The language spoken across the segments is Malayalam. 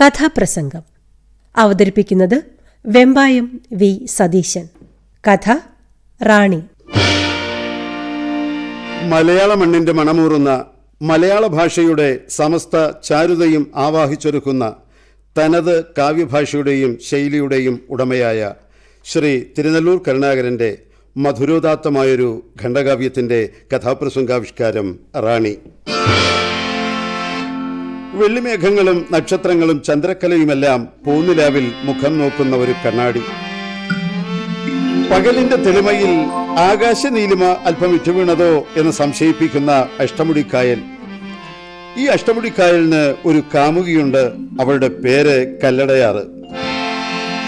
കഥാപ്രസംഗം. അവതരിപ്പിക്കുന്നത് വെമ്പായം വി സതീശൻ. കഥ റാണി. മലയാള മണ്ണിന്റെ മണമൂറുന്ന മലയാള ഭാഷയുടെ സമസ്ത ചാരുതയും ആവാഹിച്ചൊരുക്കുന്ന തനത് കാവ്യഭാഷയുടെയും ശൈലിയുടെയും ഉടമയായ ശ്രീ തിരുനെല്ലൂർ കരുണാകരന്റെ മധുരോദാത്തമായൊരു ഖണ്ഡകാവ്യത്തിന്റെ കഥാപ്രസംഗാവിഷ്കാരം റാണി. വെള്ളിമേഘങ്ങളും നക്ഷത്രങ്ങളും ചന്ദ്രക്കലയുമെല്ലാം പൂനിലാവിൽ മുഖം നോക്കുന്ന ഒരു കണ്ണാടി. പകലിന്റെ തെളിമയിൽ ആകാശ നീലിമ അല്പം വിറ്റുവീണതോ എന്ന് സംശയിപ്പിക്കുന്ന അഷ്ടമുടിക്കായൽ. ഈ അഷ്ടമുടിക്കായലിന് ഒരു കാമുകിയുണ്ട് അവളുടെ പേര് കല്ലടയാറ്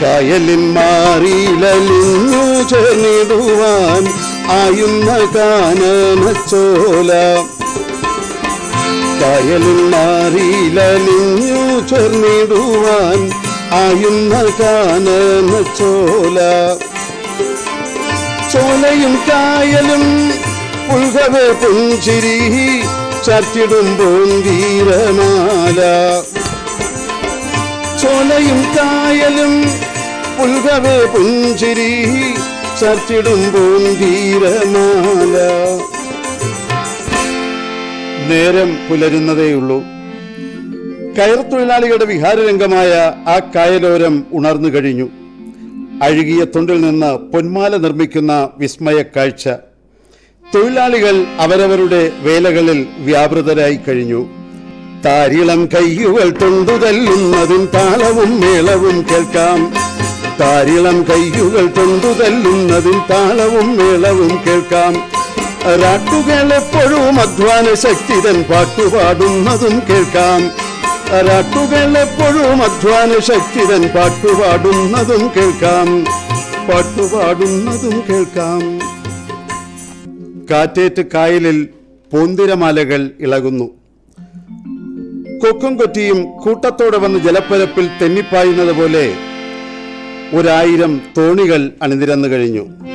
കായലിൻ മാറിയിലലിഞ്ഞു ചേർന്നിടുവാൻ ആയുന്ന കാനനച്ചോല. കായലിൻ മാറിയിലലിഞ്ഞു ചൊർന്നിടുവാൻ ആയുന്ന കാനന ചോല. ചോലയും കായലും ഉൾകവേ പുഞ്ചിരി ചാറ്റിടുമ്പോൾ വീരമാല ചോലയും കായലും ഉൾകവേ പുഞ്ചിരി ചാറ്റിടുമ്പോൾ വീരമാല നേരം പുലരുന്നതേയുള്ളൂ. കയർ തൊഴിലാളികളുടെ വിഹാരരംഗമായ ആ കായലോരം ഉണർന്നു കഴിഞ്ഞു. അഴുകിയ തൊണ്ടിൽ നിന്ന് പൊന്മാല നിർമ്മിക്കുന്ന വിസ്മയ കാഴ്ച. തൊഴിലാളികൾ അവരവരുടെ വേലകളിൽ വ്യാപൃതരായി കഴിഞ്ഞു. താരിളം കയ്യുകൾ തൊണ്ടുതല്ലുന്നതും താളവും മേളവും കേൾക്കാം. താരിളം കയ്യുകൾ തൊണ്ടുതല്ലുന്നതും താളവും മേളവും കേൾക്കാം. രാട്ടുകൾ എപ്പോഴും അധ്വാന ശക്തിതൻ പാട്ടുപാടുന്നതും കേൾക്കാം. രാട്ടുകൾ എപ്പോഴും അധ്വാന ശക്തിതൻ പാട്ടുപാടുന്നതും കേൾക്കാം. പാട്ടുപാടുന്നതും കേൾക്കാം. കാറ്റേറ്റ് കായലിൽ പൂന്തിരമാലകൾ ഇളകുന്നു. കൊക്കും കൊറ്റിയും കൂട്ടത്തോടെ വന്ന് ജലപ്പരപ്പിൽ തെന്നിപ്പായുന്നത് പോലെ ഒരായിരം തോണികൾ അണിനിരന്നു കഴിഞ്ഞു.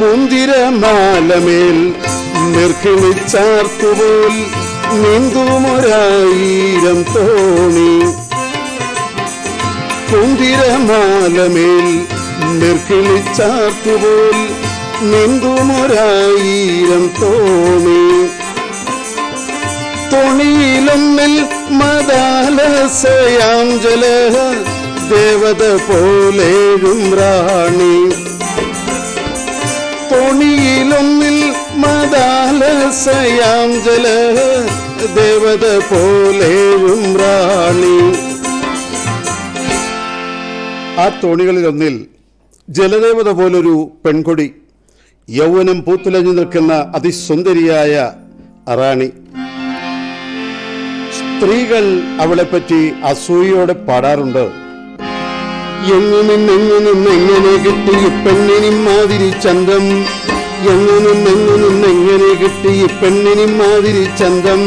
പൂന്തിരമാലമേൽ നിർക്കിളിച്ചാർത്തുപോൽ നീന്തുമൊരായിരം തോണി. പുന്തിരമാലമേൽ നിർക്കിളിച്ചാർത്തുപോൽ നീന്തുമൊരായിരം തോണി. തോണിയിലൊന്നിൽ മദാലസയാം ദേവത പോലേഴും റാണി. തോണിയിലൊന്നിൽ മദാലസയാം ജല ദേവത പോലെയും റാണി. ആ തോണികളിലൊന്നിൽ ജലദേവത പോലൊരു പെൺകൊടി യൗവനം പൂത്തുലഞ്ഞു നിൽക്കുന്ന അതിസുന്ദരിയായ റാണി. സ്ത്രീകൾ അവളെപ്പറ്റി അസൂയയോടെ പാടാറുണ്ട്. എങ്ങു നിന്നെങ്ങു കിട്ടി പെണ്ണിനും മാതിരി ചന്തം. എങ്ങു നിന്നെങ്ങനെ കിട്ടി പെണ്ണിനും മാതിരി ചന്തം.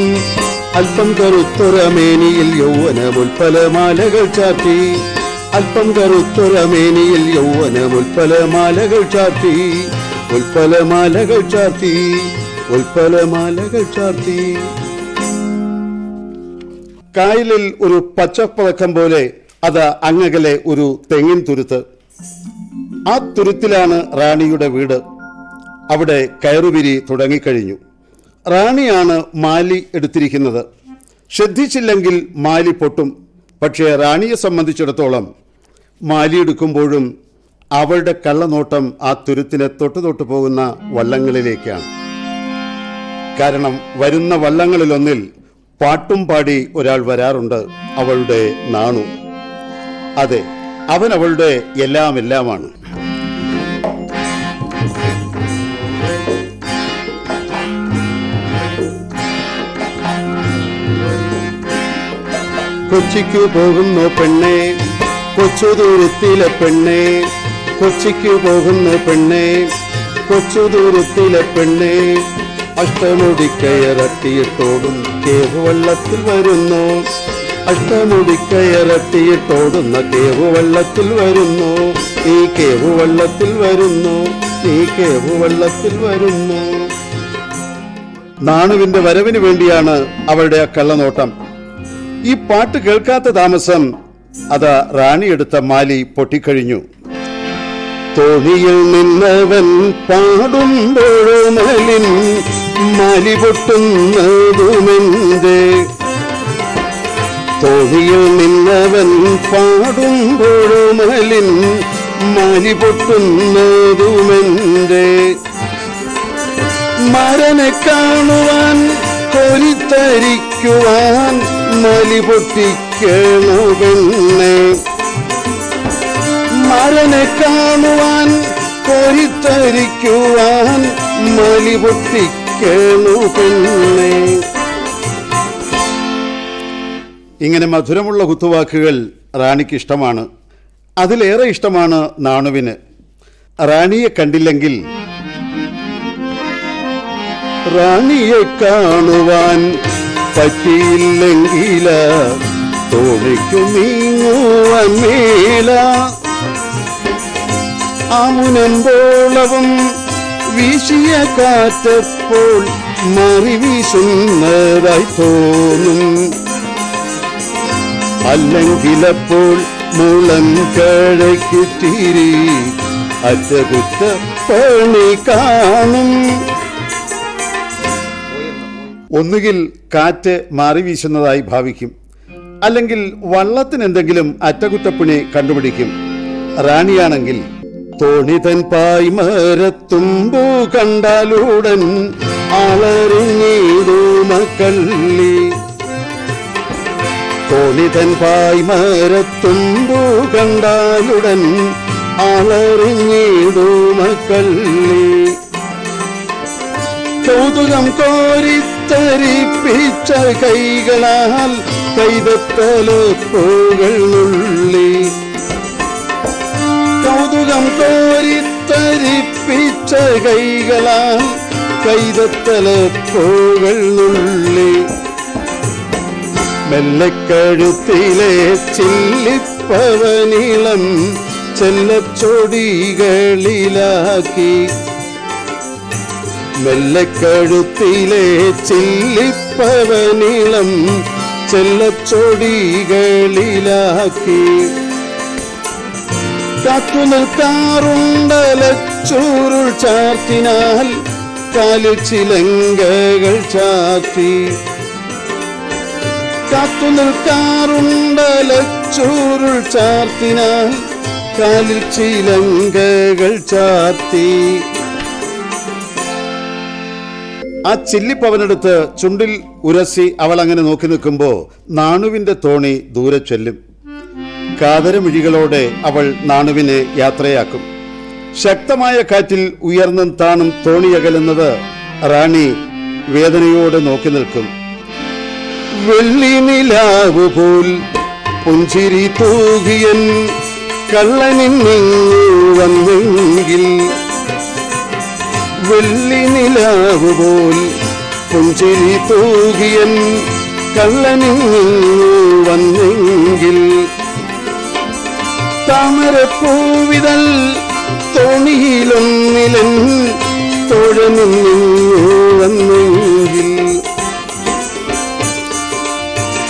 അല്പം കറുത്തൊരമേനിയിൽ യൗവനമുൽപ്പലമാലകൾ ചാത്തി അല്പം കറുത്തൊരമേനിയിൽ യൗവനമുൽപ്പലമാലകൾ ചാത്തി ഉൽപ്പലമാലകൾ ചാത്തി ഉൽപ്പലമാലകൾ ചാത്തി കായലിൽ ഒരു പച്ചപ്പതക്കം പോലെ അത് അങ്ങകലെ ഒരു തെങ്ങിൻ തുരുത്ത്. ആ തുരുത്തിലാണ് റാണിയുടെ വീട്. അവിടെ കയറുപിരി തുടങ്ങിക്കഴിഞ്ഞു. റാണിയാണ് മാലി എടുത്തിരിക്കുന്നത്. ശ്രദ്ധിച്ചില്ലെങ്കിൽ മാലി പൊട്ടും. പക്ഷേ റാണിയെ സംബന്ധിച്ചിടത്തോളം മാലി എടുക്കുമ്പോഴും അവളുടെ കള്ളനോട്ടം ആ തുരുത്തിനെ തൊട്ടു തൊട്ടു പോകുന്ന വള്ളങ്ങളിലേക്കാണ്. കാരണം വരുന്ന വള്ളങ്ങളിലൊന്നിൽ പാട്ടും പാടി ഒരാൾ വരാറുണ്ട്. അവളുടെ നാണു. അതെ അവൻ അവളുടെ എല്ലാം എല്ലാമാണ് കൊച്ചിക്ക് പോകുന്നു പെണ്ണെ കൊച്ചു ദൂരത്തിലെ പെണ്ണെ കൊച്ചിക്ക് പോകുന്നു പെണ്ണെ കൊച്ചു ദൂരത്തിലെ പെണ്ണെ. അഷ്ടമുടി അഷ്ടമുടിക്കയറട്ടിയിട്ടോടും കേവള്ളത്തിൽ വരുന്നു. അഷ്ടമുടിക്കയറട്ടിയിട്ടോടുന്ന കേവുവള്ളത്തിൽ വരുന്നു. ഈ കേവുവള്ളത്തിൽ വരുന്നു. ഈ കേവുവള്ളത്തിൽ വരുന്നു. നാണുവിന്റെ വരവിന് വേണ്ടിയാണ് അവളുടെ ആ കള്ളനോട്ടം. ഈ പാട്ട് കേൾക്കാത്ത താമസം അത് റാണിയെടുത്ത മാലി പൊട്ടിക്കഴിഞ്ഞു. തോണിയിൽ നിന്നവൻ പാടുമ്പോഴോ മലിൻ മാലി പൊട്ടുന്നതുമെന്തേ? തോണിയിൽ നിന്നവൻ പാടുമ്പോഴുമലിൻ മാലി പൊട്ടുന്നതുമെന്തേ മരനെ കാണുവാൻ കൊരിത്തരിക്കുവാൻ മലി പൊട്ടിക്കണു പെണ്ണെ മരനെ കാണുവാൻ കൊരിത്തരിക്കുവാൻ മലി പൊട്ടിക്കണു പെണ്ണെ ഇങ്ങനെ മധുരമുള്ള കുത്തുവാക്കുകൾ റാണിക്ക് ഇഷ്ടമാണ്. അതിലേറെ ഇഷ്ടമാണ് നാണുവിന്. റാണിയെ കണ്ടില്ലെങ്കിൽ റാണിയെ കാണുവാൻ പറ്റിയില്ലെങ്കില തോണിക്കു നീങ്ങുവാൻ മേല. വീശിയ കാറ്റപ്പോൾ മറി വീശുന്നതായി തോന്നും. അല്ലെങ്കിലപ്പോൾ മുളം കഴയ്ക്ക് തിരി. അറ്റകുറ്റ പണി കാണും. ഒന്നുകിൽ കാറ്റ് മാറി വീശുന്നതായി ഭാവിക്കും. അല്ലെങ്കിൽ വള്ളത്തിന് എന്തെങ്കിലും അറ്റകുറ്റപ്പണി കണ്ടുപിടിക്കും. റാണിയാണെങ്കിൽ തോണിതൻ പായ്മരത്തുമ്പു കണ്ടാലുടൻ അളറിഞ്ഞീടൂ മക്കള്ളി തോണിതൻ പായ്മരത്തുമ്പു കണ്ടാലുടൻ അളറിഞ്ഞീടൂ മക്കള്ളി. കൗതുകം കോരിത്തരിപ്പിച്ച കൈകളാൽ കൈതത്തലപ്പുകൾ നുള്ളി. കൗതുകം കോരിത്തരിപ്പിച്ച കൈകളാൽ കൈതത്തലപ്പുകൾ നുള്ളി. മെല്ലക്കഴുത്തിലെ ചില്ലിപ്പവനിളം ചെല്ലച്ചൊടികളിലാക്കി. മെല്ലക്കഴുത്തിലെ ചില്ലിപ്പവനിളം ചെല്ലച്ചൊടികളിലാക്കി. കാത്തു നിൽക്കാറുണ്ടലച്ചൂരുൾ ചാർത്തിനാൽ കാലു ചിലങ്കകൾ ചാർത്തി. കാത്തു നിൽക്കാറുണ്ടലച്ചൂരുൾ ചാർത്തിനാൽ കാലിൽ ചിലങ്കകൾ ചാർത്തി. ആ ചില്ലിപ്പവനെടുത്ത് ചുണ്ടിൽ ഉരസി അവൾ അങ്ങനെ നോക്കി നിൽക്കുമ്പോൾ നാണുവിന്റെ തോണി ദൂരെ ചൊല്ലും. കാതരമിഴികളോടെ അവൾ നാണുവിനെ യാത്രയാക്കും. ശക്തമായ കാറ്റിൽ ഉയർന്നും താണും തോണിയകലുന്നത് റാണി വേദനയോടെ നോക്കി നിൽക്കും. വെള്ളി നിലാവ് പോൽ പുഞ്ചിരി തൂകിയൻ കള്ളനിന്നു വന്നെങ്കിൽ വെള്ളി നിലാവ് പോൽ പുഞ്ചിരി തൂകിയൻ കള്ളനിന്നു വന്നെങ്കിൽ താമരപ്പൂവിതൽ തോണിയിലൊന്നിലൻ തോഴനിന്നു വന്നെങ്കിൽ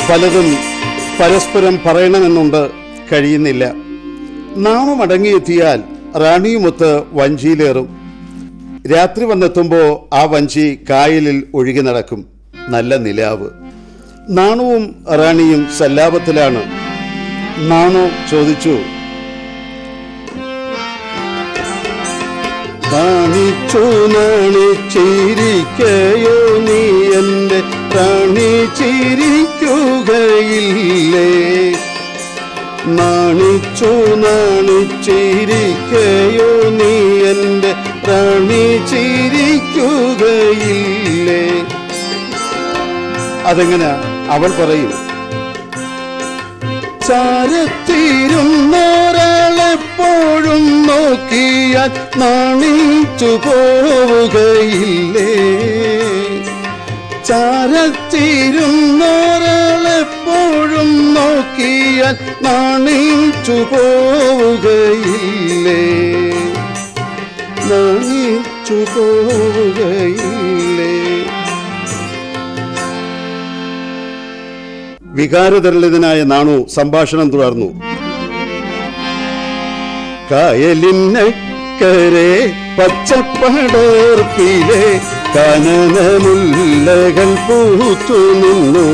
പലതും പരസ്പരം പറയണമെന്നുണ്ട് കഴിയുന്നില്ല. നാമം അടങ്ങിയെത്തിയാൽ റാണിയുമൊത്ത് വഞ്ചിയിലേറും. രാത്രി വന്നെത്തുമ്പോൾ ആ വഞ്ചി കായലിൽ ഒഴുകി നടക്കും. നല്ല നിലാവ്. നാണുവും റാണിയും സല്ലാപത്തിലാണ്. നാണു ചോദിച്ചു നാണിച്ചു നീ എന്റെ റാണി ചിരിക്കുകയില്ലേ നാണിച്ചു നാണിച്ചിരിക്കയോ നീ എന്റെ റാണി ചിരിക്കുകയില്ലേ? അതെങ്ങനെ അവൾ പറയും? ചാരത്തിരുന്നോരാളെപ്പോഴും നോക്കിയാൽ നാണിച്ചു പോവുകയില്ലേ? ചാരത്തിരുന്നോരാളെപ്പോഴും നോക്കിയാൽ നാണിച്ചു പോവുകയില്ലേ? നാണിച്ചു പോവുകയില്ലേ? വികാരതരളിതനായ നാണു സംഭാഷണം തുടർന്നു. കായലിനക്കരെ പച്ചപ്പടർപ്പിലെ കനനമുല്ലകൾ പൂത്തു നിന്നു.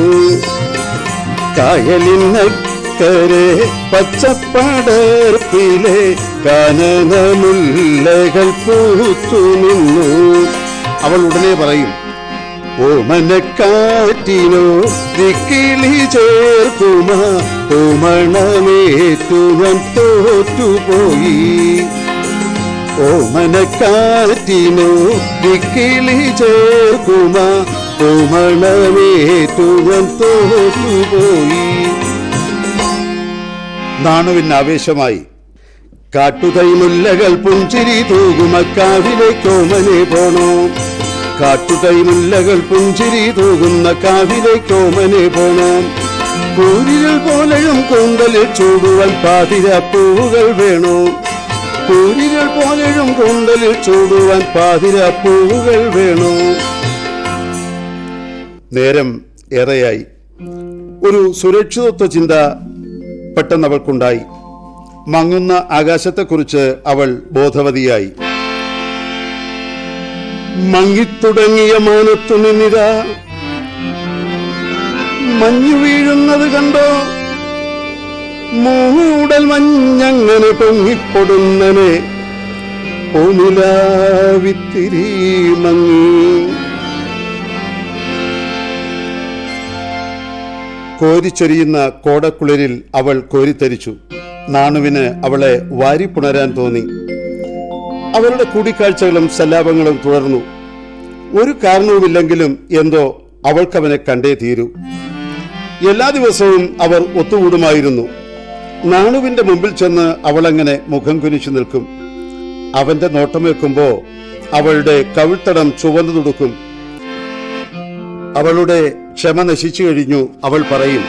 കായലിനക്കരെ പച്ചപ്പടർപ്പിലെ കനനമുല്ലകൾ പൂത്തു നിന്നു. അവൾ ഉടനെ പറയും ഓമനക്കാറ്റിനോ ദിക്കിളി ചേർക്കുമ ഓമണമേറ്റുവൻ തോറ്റുപോയി. ഓമനക്കാറ്റിനോ ദിക്കിളി ചേർക്കുമ ഓമണമേറ്റുവൻ തോറ്റുപോയി. നാണുവിന് ആവേശമായി. കാട്ടുതൈമുല്ലകൾ പുഞ്ചിരി തൂകുമക്കാവിലെ കോമനെ പോണോ. കാട്ടുതൈമുല്ലകൾ പുഞ്ചിരി തൂകുന്ന കാവിലെ കോമനെ പോണോ. കൂരികൾ പോലെയും കൂന്തലിൽ ചൂടുവാൻ പാതിര പൂവുകൾ വേണോ. കൂരികൾ പോലെയും കൂന്തലിൽ ചൂടുവാൻ പാതിര പൂവുകൾ വേണോ. നേരം ഏറെയായി. ഒരു സുരക്ഷിതത്വ ചിന്ത പെട്ടെന്ന് അവൾക്കുണ്ടായി മങ്ങുന്ന ആകാശത്തെക്കുറിച്ച് അവൾ ബോധവതിയായി. മങ്ങിത്തുടങ്ങിയ മാനത്തു നിന്നിതാ. മഞ്ഞു വീഴുന്നത് കണ്ടോ? മൂടൽ മഞ്ഞങ്ങനെ പൊങ്ങിപ്പൊടുന്നനെ ഓനിലാവിത്തിരി മങ്ങി. കോരിച്ചൊരിയുന്ന കോടക്കുളിരിൽ അവൾ കോരിത്തരിച്ചു. നാണുവിന് അവളെ വാരിപ്പുണരാൻ തോന്നി. അവരുടെ കൂടിക്കാഴ്ചകളും സല്ലാപങ്ങളും തുടർന്നു. ഒരു കാരണവുമില്ലെങ്കിലും എന്തോ അവൾക്കവനെ കണ്ടേ തീരൂ. എല്ലാ ദിവസവും അവർ ഒത്തുകൂടുമായിരുന്നു. നാണുവിന്റെ മുമ്പിൽ ചെന്ന് അവളങ്ങനെ മുഖം കുനിച്ചു നിൽക്കും. അവന്റെ നോട്ടം അവളുടെ കവിൾത്തടം ചുവന്നു തുടുക്കും. അവളുടെ ക്ഷമ നശിച്ചു കഴിഞ്ഞു. അവൾ പറയും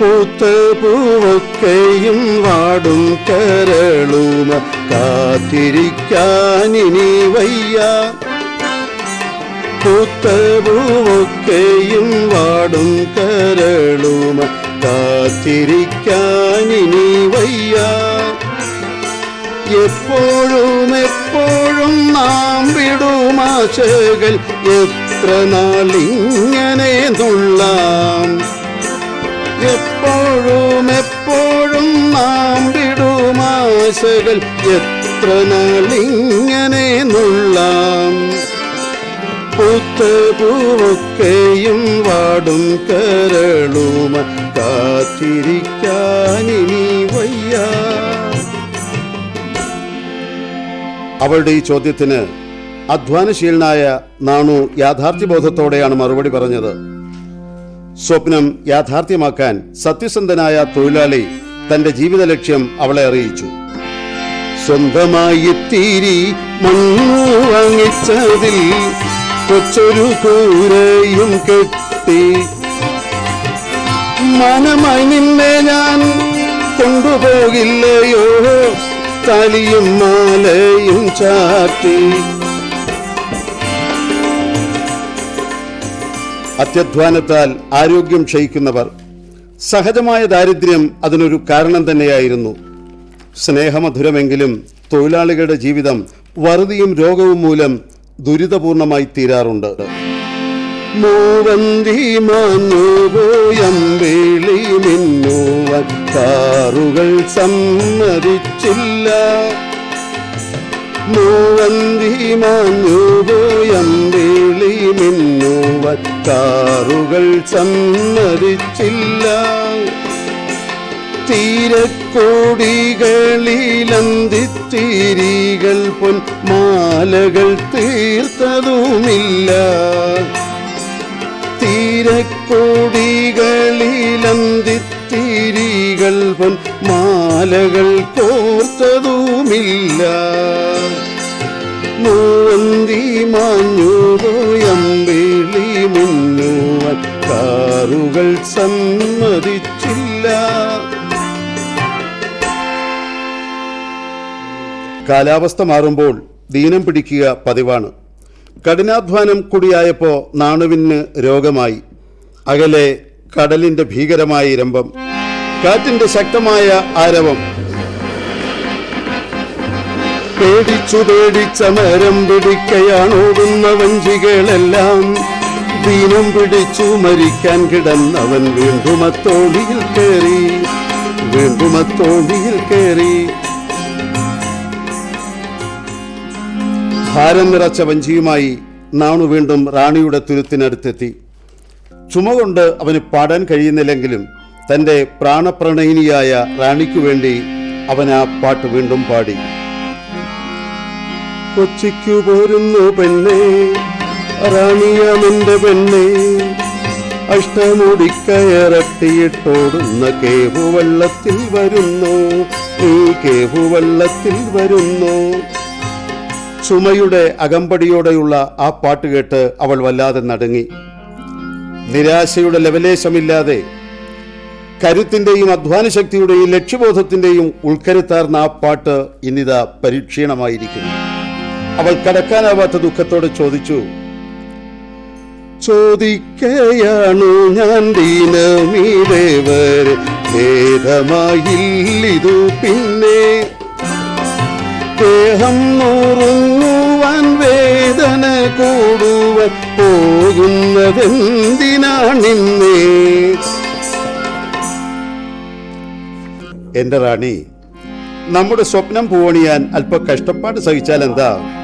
പൂത്ത് പൂവൊക്കെയും വാടും കരളുമ കാത്തിരിക്കാനിനി വയ്യ. പൂത്ത് പൂവൊക്കെയും വാടും കരളുമ കാത്തിരിക്കാനിനി വയ്യ. എപ്പോഴും എപ്പോഴും നാം വിടുമാശകൾ എത്ര നാളിങ്ങനെ നുള്ളാം എപ്പോഴും എപ്പോഴും നാം വിടുമാശകൾ എത്ര നാളിങ്ങനെ നുള്ളാം പൂത്ത പൂവൊക്കെയും വാടും കരളുമ കാത്തിരിക്കാനിനി വയ്യ. അവളുടെ ഈ ചോദ്യത്തിന് അധ്വാനശീലനായ നാണു യാഥാർത്ഥ്യബോധത്തോടെയാണ് മറുപടി പറഞ്ഞത്. സ്വപ്നം യാഥാർത്ഥ്യമാക്കാൻ സത്യസന്ധനായ തൊഴിലാളി തന്റെ ജീവിത ലക്ഷ്യം അവളെ അറിയിച്ചു. സ്വന്തമായി തീരി മണ്ണു വാങ്ങിച്ചതിൽ കൊച്ചൊരു കൂരയും കെട്ടി. മനമായി നിന്നെ ഞാൻ കൊണ്ടുപോകില്ലയോ? തലിയും മാലയും ചാറ്റി അത്യധ്വാനത്താൽ ആരോഗ്യം ക്ഷയിക്കുന്നവർ. സഹജമായ ദാരിദ്ര്യം അതിനൊരു കാരണം തന്നെയായിരുന്നു. സ്നേഹമധുരമെങ്കിലും തൊഴിലാളികളുടെ ജീവിതം വറുതിയും രോഗവും മൂലം ദുരിതപൂർണമായി തീരാറുണ്ട്. സമ്മതിച്ചില്ല. മൂവന്തി മാഞ്ഞുപോയമ്പേളി മിന്നുവത്താറുകൾ സമ്മതിച്ചില്ല. തീരക്കോടികളിലന്തിത്തിരികൾ പൊൻ മാലകൾ തീർത്തതുമില്ല. തീരക്കോടികളിലന്തിത്തിരികൾ പൊൻ മാലകൾ കോർത്തതുമില്ല. മൂവന്തി സമ്മതിച്ചില്ല. കാലാവസ്ഥ മാറുമ്പോൾ ദീനം പിടിക്കുക പതിവാണ്. കഠിനാധ്വാനം കൂടിയായപ്പോൾ നാണുവിന് രോഗമായി. അകലെ കടലിന്റെ ഭീകരമായ ഇരമ്പം കാറ്റിന്റെ ശക്തമായ ആരവം പേടിച്ചു പേടിച്ചമരം പിടിക്കയാണോടുന്ന വഞ്ചികളെല്ലാം? ദീനം പിടിച്ചു മരിക്കാൻ കിടന്നവൻ വീണ്ടും അത്തോണിയിൽ കയറി വീണ്ടും അത്തോണിയിൽ കയറി. ഭാരം നിറച്ച വഞ്ചിയുമായി നാണു വീണ്ടും റാണിയുടെ തുരുത്തിനടുത്തെത്തി. ചുമ കൊണ്ട് അവന് പാടാൻ കഴിയുന്നില്ലെങ്കിലും തന്റെ പ്രാണപ്രണയിനിയായ റാണിക്കു വേണ്ടി അവൻ ആ പാട്ട് വീണ്ടും പാടി. കൊച്ചിക്കു പോരുന്നു പെണ്ണേ. റാണിയാമെന്റെ പെണ്ണേ. അഷ്ടമുടിക്കയറട്ടിയിട്ടോടുന്ന കേവുവള്ളത്തിൽ വരുന്നു. ഈ കേവുവള്ളത്തിൽ വരുന്നു. ചുമയുടെ അകമ്പടിയോടെയുള്ള ആ പാട്ട് കേട്ട് അവൾ വല്ലാതെ നടുങ്ങി. നിരാശയുടെ ലവലേശമില്ലാതെ കരുത്തിന്റെയും അധ്വാന ശക്തിയുടെയും ലക്ഷ്യബോധത്തിന്റെയും ഉൾക്കരുത്താർന്ന ആ പാട്ട് ഇന്നിതാ പരീക്ഷീണമായിരിക്കുന്നു. അവൾ കടക്കാനാവാത്ത ദുഃഖത്തോടെ ചോദിച്ചു ചോദിക്കയാണു ഞാൻ ദീനമീദേവരെ ഭേദമായില്ലിതു പിന്നെ. ദേഹം നുറുങ്ങുവാൻ വേദന കൂടുവാൻ പോകുന്നതെന്തിനാണിന്നേ? എന്റെ റാണി നമ്മുടെ സ്വപ്നം പൂവണിയാൻ അല്പ കഷ്ടപ്പാട് സഹിച്ചാൽ എന്താ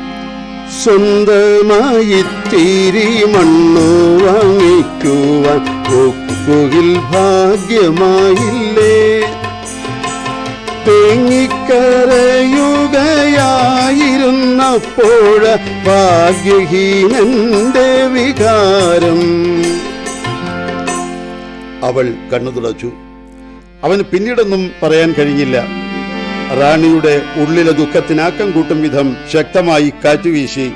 സ്വന്തമായി തീരി മണ്ണു വാങ്ങിക്കുവാൻ ഒക്കുകിൽ ഭാഗ്യമായില്ലേ? തേങ്ങിക്കരയുകയായിരുന്നപ്പോഴ ഭാഗ്യഹീനന്റെ വികാരം. അവൾ കണ്ണു തുടച്ചു. അവന് പിന്നീടൊന്നും പറയാൻ കഴിഞ്ഞില്ല. റാണിയുടെ ഉള്ളിലെ ദുഃഖത്തിനാക്കം കൂട്ടും വിധം ശക്തമായി കാറ്റുവീശി.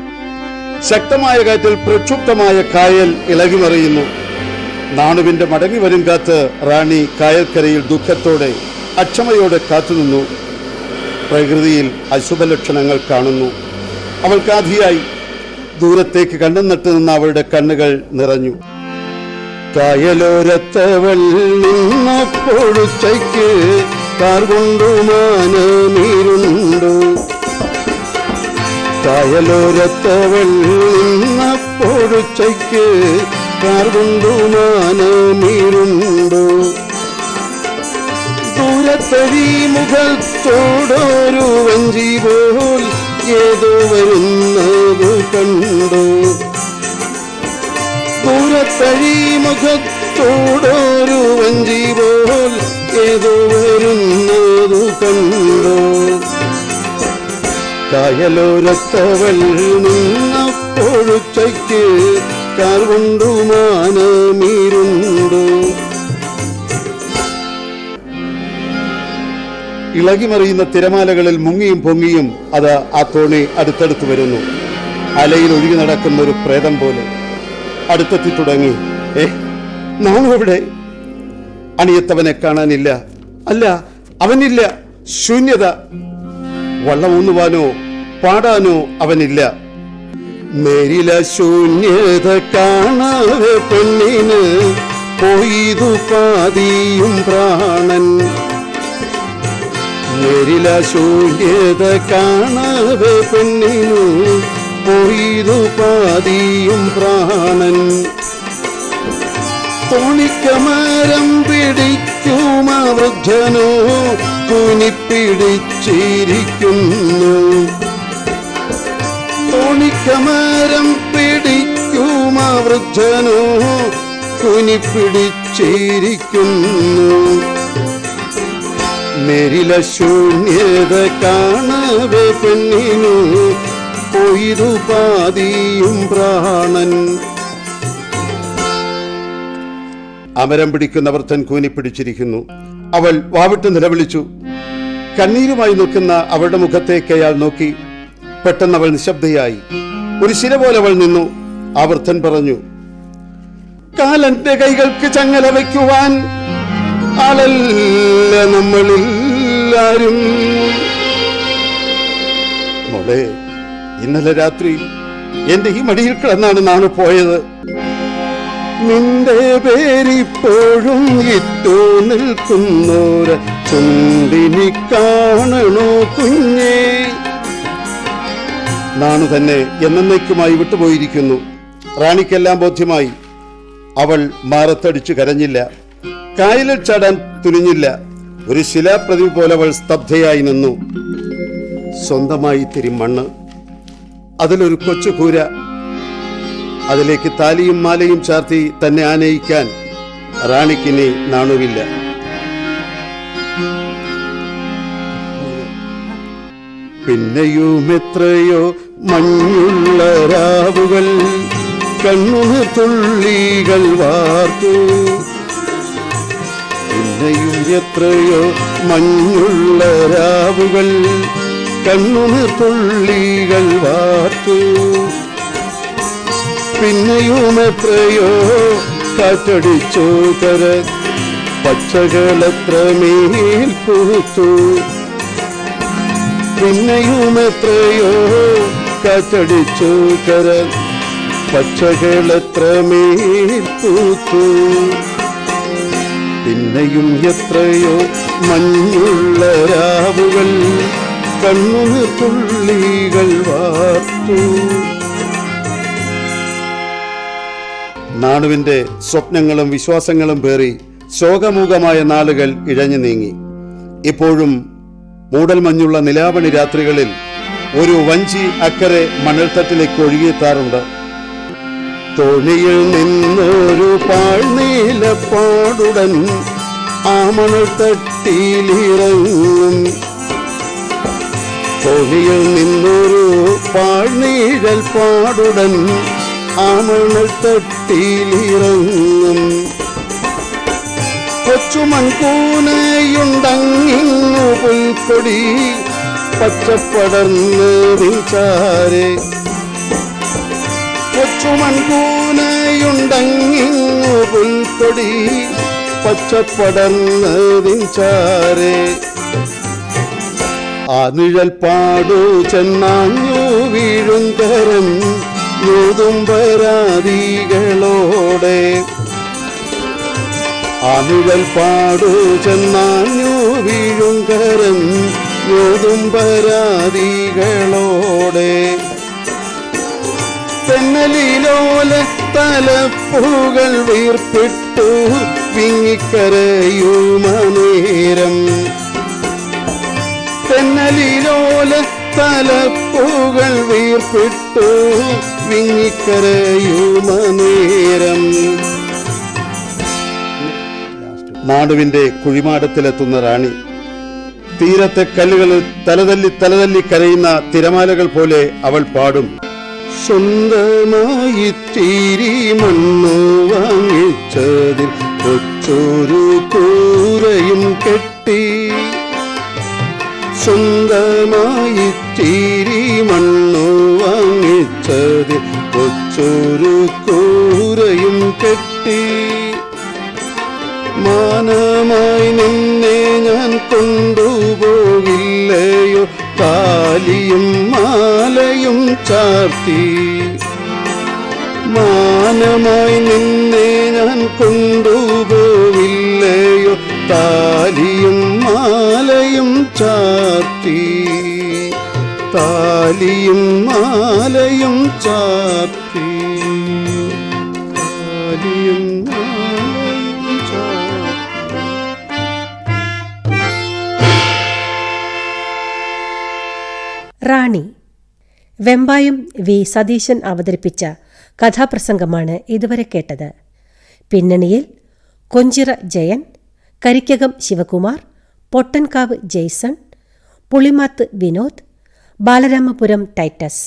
ശക്തമായ കാറ്റിൽ പ്രക്ഷുബ്ധമായ കായൽ ഇളകിമറിയുന്നു. നാണുവിന്റെ മടങ്ങി വരും കാത്ത് റാണി കായൽക്കരയിൽ ദുഃഖത്തോടെ അക്ഷമയോടെ കാത്തുനിന്നു. പ്രകൃതിയിൽ അശുഭലക്ഷണങ്ങൾ കാണുന്നു. അവൾക്കാധിയായി ദൂരത്തേക്ക് കണ്ണും നട്ട് നിന്ന അവളുടെ കണ്ണുകൾ നിറഞ്ഞു. കായലോരത്തവൾ നിന്നപ്പോഴുച്ചയ്ക്ക് കാർ കൊണ്ടുമാന നീരുണ്ടു. കായലോരത്തവൾ നിന്നപ്പോഴുച്ചയ്ക്ക് കാർ കൊണ്ടുമാന ദൂരത്തൊഴി ദൂരത്തഴി മുഖത്തോടൊരു വഞ്ചി പോൽ ഏതോ വരുന്നത് കണ്ടു. ദൂരത്തഴി മുഖത്തോടൊരു വഞ്ചി പോൽ ഏതോ വരുന്നതു കണ്ടോ? കായലോരത്തവൾ നിന്നപ്പോഴുച്ചയ്ക്ക് കാർ ഇളകിമറിയുന്ന തിരമാലകളിൽ മുങ്ങിയും പൊങ്ങിയും അത് ആ തോണി അടുത്തടുത്ത് വരുന്നു. അലയിൽ ഒഴുകി നടക്കുന്ന ഒരു പ്രേതം പോലെ. അടുത്തെത്തി തുടങ്ങി. ഏ നാം എവിടെ അണിയത്തവനെ കാണാനില്ല. അല്ല അവനില്ല. ശൂന്യത. വള്ളം ഊന്നുവാനോ പാടാനോ അവനില്ല. മേരില ശൂന്യത കാണാതെ പെണ്ണിന് പോയിതു പാതിയും പ്രാണൻ. മേരില ശൂന്യത കാണാതെ പെണ്ണിനു പോയിതു പാതിയും പ്രാണൻ. തോണിക്കമരം പിടിക്കും ആ വൃദ്ധനോ. തുണിപ്പിടിച്ചിരിക്കുന്നു. തോണിക്കമരം പിടിക്കും ആ വൃദ്ധനോ. കുനിപ്പിടിച്ചിരിക്കുന്നു മേരില ശൂന്യത കാണവേ പെണ്ണിനു. പോയിരു പാതിയും പ്രാണൻ. അമരം പിടിക്കുന്നവർ തൻ കൂനി പിടിച്ചിരിക്കുന്നു. അവൾ വാവിട്ട് നിലവിളിച്ചു. കണ്ണീരുമായി നിൽക്കുന്ന അവളുടെ മുഖത്തേക്ക് അയാൾ നോക്കി. പെട്ടെന്ന് അവൾ നിശബ്ദയായി. ഒരു ശില പോലെ അവൾ നിന്നു. ആ വൃദ്ധൻ പറഞ്ഞു കാലന്റെ കൈകൾക്ക് ചങ്ങല വയ്ക്കുവാൻ ആളല്ല നമ്മളെല്ലാരും. മോളെ ഇന്നലെ രാത്രി എന്റെ ഈ മടിയിൽ കിടന്നാണ് നാണ് പോയത്. നിന്റെ പേരിപ്പോഴും ഇട്ടു നിൽക്കുന്നോര ചുണ്ടിനി കാണണോ കുഞ്ഞേ? നാണു തന്നെ എന്നേക്കുമായി വിട്ടുപോയിരിക്കുന്നു. റാണിക്കെല്ലാം ബോധ്യമായി. അവൾ മാറത്തടിച്ചു കരഞ്ഞില്ല. കായലിൽ ചാടാൻ തുനിഞ്ഞില്ല. ഒരു ശിലാപ്രതി പോലെ അവൾ സ്തബ്ധയായി നിന്നു. സ്വന്തമായി തിരിമണ്ണ്. അതിലൊരു കൊച്ചു കൂര അതിലേക്ക് താലിയും മാലയും ചാർത്തി തന്നെ ആനയിക്കാൻ റാണിക്കിനി നാണുവില്ല. പിന്നെയും എത്രയോ മഞ്ഞുള്ള രാവുകൾ കണ്ണുനീർ തുള്ളികൾ വാർത്തു. പിന്നെയും എത്രയോ മഞ്ഞുള്ള രാവുകൾ കണ്ണുനീർ തുള്ളികൾ വാർത്തു. പിന്നെയും എത്രയോ കാറ്റടിച്ചു കര പച്ചകളത്ര മേൽ പൂത്തു. പിന്നെയും എത്രയോ കാറ്റടിച്ചു കര പച്ചകളത്ര മേൽ പൂത്തു. പിന്നെയും എത്രയോ മഞ്ഞുള്ള രാവുകൾ കണ്ണു തുള്ളികൾ വാർത്തു. നാണുവിന്റെ സ്വപ്നങ്ങളും വിശ്വാസങ്ങളും പേറി ശോകമൂകമായ നാളുകൾ ഇഴഞ്ഞു നീങ്ങി. ഇപ്പോഴും മൂടൽമഞ്ഞുള്ള നിലാവണി രാത്രികളിൽ ഒരു വഞ്ചി അക്കരെ മണൽത്തട്ടിലേക്ക് ഒഴുകിയെത്താറുണ്ട്. തോണിയിൽ നിന്നൊരു പാഴ്നീലപ്പാടുടൻ ആ മണൽത്തട്ടിയിലിറങ്ങും തോണിയിൽ നിന്നൊരു പാഴ്നീഴൽ പാടുടൻ ആ മണൽത്തട്ടിയിലിറങ്ങും കൊച്ചുമൺകൂനയുണ്ടങ്ങിങ്ങു പുൽക്കൊടി പച്ചപ്പടർന്ന് വിചാരെ കൊച്ചുമൺകൂനയുണ്ടങ്ങിങ്ങു പുൽക്കൊടി പച്ചപ്പടർന്ന് വിചാരെ ആ നിഴൽ പാടു ചെന്നാഞ്ഞു വീഴും തരം യൂതും പരാതികളോടെ. പാടു ചെന്നാഞ്ഞു വീഴും കരം യൂതും പരാതികളോടെ. തെന്നലിലോല തലപ്പുകൾ വീർപ്പിട്ടു വിങ്ങിക്കരയുമനേരം തെന്നലിലോല തലപ്പുകൾ വീർപ്പിട്ടു വിങ്ങിക്കരയുമേരം നാടുവിന്റെ കുഴിമാടത്തിലെത്തുന്ന റാണി തീരത്തെ കല്ലുകളിൽ തലതല്ലി തലതല്ലി കരയുന്ന തിരമാലകൾ പോലെ അവൾ പാടും. സ്വന്തമായി തീരി മണ്ണു വാങ്ങിച്ചതിൽ കൊച്ചൊരു കൂരയും കെട്ടി. സ്വന്തമായി തീരി മണ്ണു വാങ്ങിച്ചത് കൊച്ചൊരു കൂരയും കെട്ടി. മാനമായി നിന്നെ ഞാൻ കൊണ്ടുപോകില്ലയോ? താലിയും മാലയും ചാർത്തി. മാനമായി നിന്നെ ഞാൻ കൊണ്ടുപോകില്ലയോ താലിയും മാലയും ചാർത്തി. താലിയും മാലയും റാണി വെമ്പായം വി സതീശൻ അവതരിപ്പിച്ച കഥാപ്രസംഗമാണ് ഇതുവരെ കേട്ടത്. പിന്നണിയിൽ കൊഞ്ചിറ ജയൻ കരിക്കകം ശിവകുമാർ പൊട്ടൻകാവ് ജെയ്സൺ പുളിമാത്ത് വിനോദ് ബാലരാമപുരം ടൈറ്റസ്